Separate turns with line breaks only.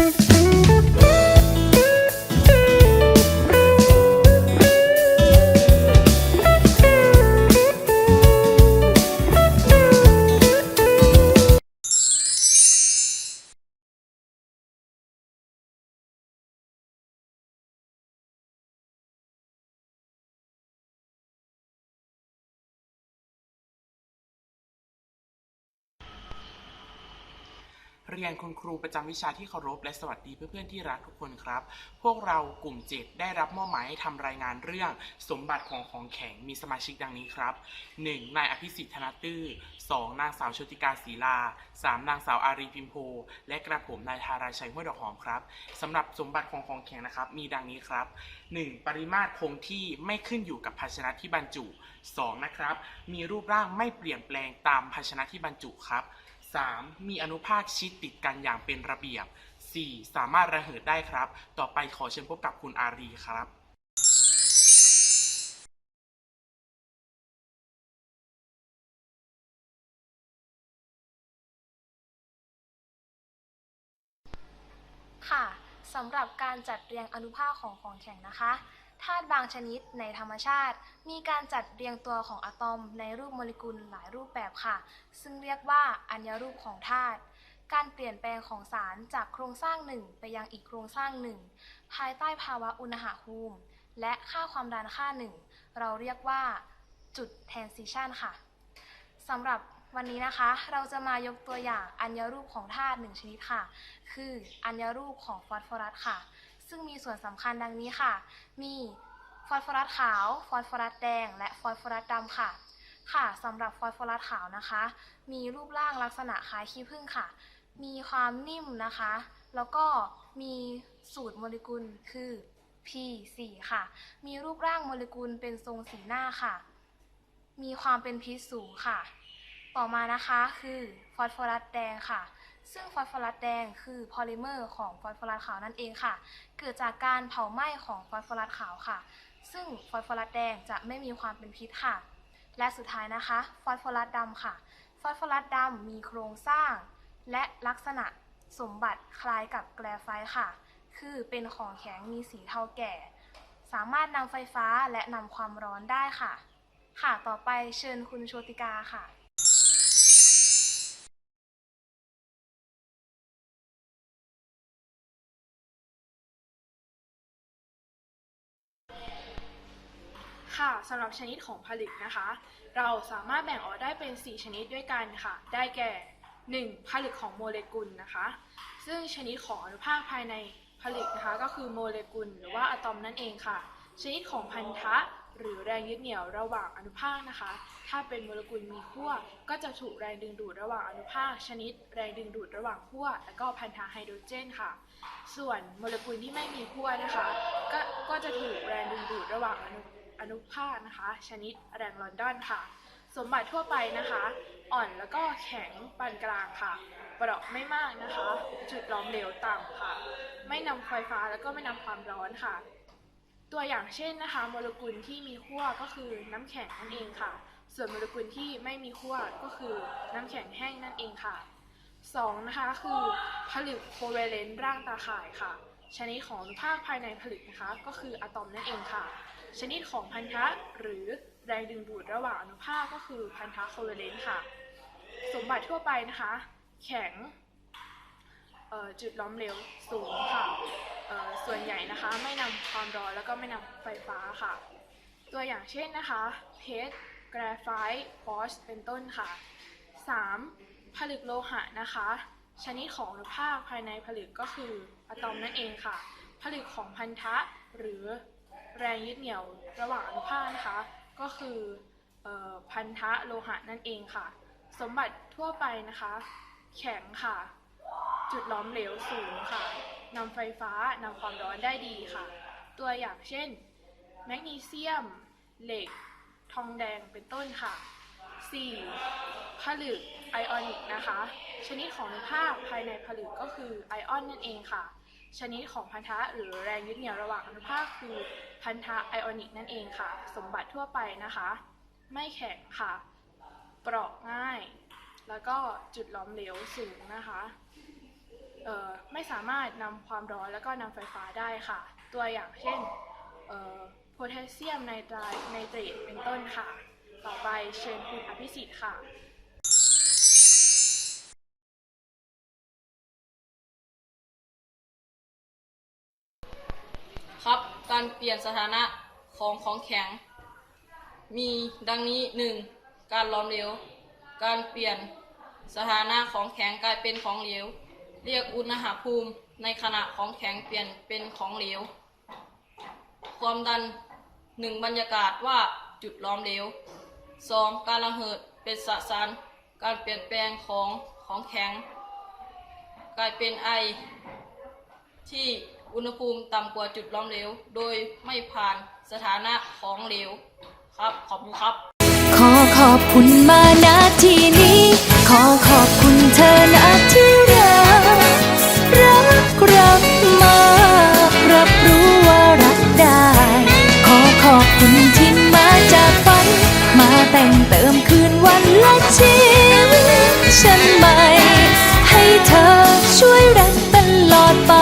Thank you. เรียนคุณครูประจำวิชาที่เคารพและสวัสดีเพื่อนๆที่รักทุกคนครับ พวกเรากลุ่มเจ็ดได้รับมอบหมายให้ทำรายงานเรื่องสมบัติของของแข็งมีสมาชิกดังนี้ครับ 1. นายอภิสิทธิ์ธนตื้อ 2. นางสาวโชติกาศรีลา 3. นางสาวอารีพิมโพ และกระผมนายธาราชัยห้วยดอกหอมครับสำหรับสมบัติของของแข็งนะครับ มีดังนี้ครับ 1. ปริมาตรคงที่ไม่ขึ้นอยู่กับภาชนะที่บรรจุ 2. นะครับ มีรูปร่างไม่เปลี่ยนแปลงตามภาชนะที่บรรจุครับ 3. มีอนุภาคชิดติดกันอย่างเป็นระเบียบ 4. สามารถระเหิดได้ครับ ต่อไปขอเชิญพบกับคุณอารีครับ
ค่ะสำหรับการจัดเรียงอนุภาคของของแข็งนะคะ ธาตุบางชนิดในธรรมชาติ มีการจัดเรียงตัวของอะตอมในรูปโมเลกุลหลายรูปแบบค่ะ ซึ่งเรียกว่าอัญรูปของธาตุการเปลี่ยนแปลงของสารจากโครงสร้างหนึ่งไปยังอีกโครงสร้างหนึ่ง ภายใต้ภาวะอุณหภูมิ และค่าความดันค่าหนึ่ง เราเรียกว่าจุด transition ค่ะสำหรับวันนี้นะคะ เราจะมายกตัวอย่างอัญรูปของธาตุหนึ่งชนิดค่ะ คืออัญรูปของฟอสฟอรัสค่ะ ซึ่งมีส่วนสำคัญดังนี้ค่ะ มีฟอสฟอรัสขาว ฟอสฟอรัสแดง และฟอสฟอรัสดำค่ะ ค่ะสำหรับฟอสฟอรัสขาวนะคะ มีรูปร่างลักษณะคล้ายขี้ผึ้งค่ะ มีความนิ่มนะคะ แล้วก็มีสูตรโมเลกุลคือ P4 ค่ะ มีรูปร่างโมเลกุลเป็นทรงสีหน้าค่ะ มีความเป็นพิษสูงค่ะ ต่อมานะคะคือฟอสฟอรัสแดงค่ะ ซึ่งฟอสฟอรัสแดงคือพอลิเมอร์ของฟอสฟอรัสขาวนั่นเองค่ะ เกิดจากการเผาไหม้ของฟอสฟอรัสขาวค่ะ ซึ่งฟอสฟอรัสแดงจะไม่มีความเป็นพิษค่ะ และสุดท้ายนะคะฟอสฟอรัสดำค่ะ ฟอสฟอรัสดำมีโครงสร้าง และลักษณะสมบัติคล้ายกับแกรไฟต์ค่ะ คือเป็นของแข็งมีสีเทาแก่ สามารถนำไฟฟ้าและนำความร้อนได้ค่ะ ค่ะ ต่อไปเชิญคุณโชติกาค่ะ
ค่ะสำหรับชนิดของผลึกนะคะ เราสามารถแบ่งออกได้เป็น 4 ชนิดด้วยกันค่ะ ได้แก่ 1. ผลึกของโมเลกุลนะคะ ซึ่งชนิดของอนุภาคภายในผลึกนะคะ ก็คือโมเลกุล หรือว่าอะตอมนั่นเองค่ะ ชนิดของพันธะ หรือแรงยึดเหนี่ยวระหว่างอนุภาคนะคะ ถ้าเป็นโมเลกุลมีขั้วก็จะถูกแรงดึงดูดระหว่างอนุภาค ชนิดแรงดึงดูดระหว่างขั้วและก็พันธะไฮโดรเจนค่ะ ส่วนโมเลกุลที่ไม่มีขั้วนะคะ ก็ก็จะถูกแรงดึงดูดระหว่างอนุ อนุภาคนะคะ ชนิดแรงลอนดอนค่ะ สมบัติทั่วไปนะคะ อ่อนแล้วก็แข็งปานกลางค่ะเปราะไม่มากนะคะ จุดล้อมเหลวต่ำค่ะ ไม่นำไฟฟ้าแล้วก็ไม่นำความร้อนค่ะ ตัวอย่างเช่นนะคะ โมเลกุลที่มีขั้วก็คือน้ำแข็งนั่นเองค่ะ ส่วนโมเลกุลที่ไม่มีขั้วก็คือน้ำแข็งแห้งนั่นเองค่ะสองนะคะคือผลึกโคเวเลนต์ร่างตาข่ายค่ะ ชนิดของอนุภาคภายในผลึกนะคะ ก็คืออะตอมนั่นเองค่ะ ชนิดของพันธะหรือแรงดึงดูดระหว่างอนุภาคก็คือพันธะโคเวเลนต์ค่ะ สมบัติทั่วไปนะคะ แข็งจุดล้อมเหลวสูงค่ะ ส่วนใหญ่นะคะไม่นำความร้อนแล้วก็ไม่นำไฟฟ้าค่ะ ตัวอย่างเช่นนะคะเพชรแกรไฟต์ฟอสเป็นต้นค่ะ 3. ผลึกโลหะนะคะ ชนิดของอนุภาคภายในผลึกก็คืออะตอมนั่นเองค่ะ ผลึกของพันธะหรือ แรงยึดเหนี่ยวระหว่างอนุภาคนะคะ ก็คืออพันธะโลหะนั่นเองค่ะ สมบัติทั่วไปนะคะ แข็งค่ะ จุดล้อมเหลวสูงค่ะนำไฟฟ้านำความร้อนได้ดีค่ะ ตัวอย่างเช่น แมกนีเซียม เหล็ก ทองแดงเป็นต้นค่ะ 4. ผลึกไอออนิกนะคะ ชนิดของอนุภาคภายในผลึกก็คือไอออนนั่นเองค่ะ ชนิดของพันธะหรือแรงยึดเหนี่ยวระหว่างอนุภาคคือพันธะไอออนิกนั่นเองค่ะ สมบัติทั่วไปนะคะ ไม่แข็งค่ะ เปราะง่าย แล้วก็จุดล้อมเหลวสูงนะคะไม่สามารถนำความร้อนแล้วก็นำไฟฟ้าได้ค่ะ ตัวอย่างเช่นโพแทสเซียมไนไตรไนเตรตเป็นต้นค่ะ ต่อไปเชิญคุณอภิสิทธิ์ค่ะ
ครับ การเปลี่ยนสถานะของของแข็ง มีดังนี้ 1. การล้อมเหลว การเปลี่ยนสถานะของแข็งกลายเป็นของเหลว เรียกอุณหภูมิในขณะของแข็งเปลี่ยนเป็นของเหลว ความดัน 1. บรรยากาศว่าจุดล้อมเหลว 2. การระเหิดเป็นสสาร การเปลี่ยนแปลงของของแข็ง กลายเป็นไอที่ อุณหภูมิต่ำกว่าจุดล้อมเหลว โดยไม่ผ่านสถานะของเหลวครับ ขอบคุณครับ
ขอขอบคุณมาณที่นี้ ขอขอบคุณเธอนที่รัก รักรักมากรับรู้ว่ารักได้ ขอขอบคุณที่มาจากฝัน มาแต่งเติมคืนวันและชีวิตฉันใหม่ ให้เธอช่วยรักตลอดไป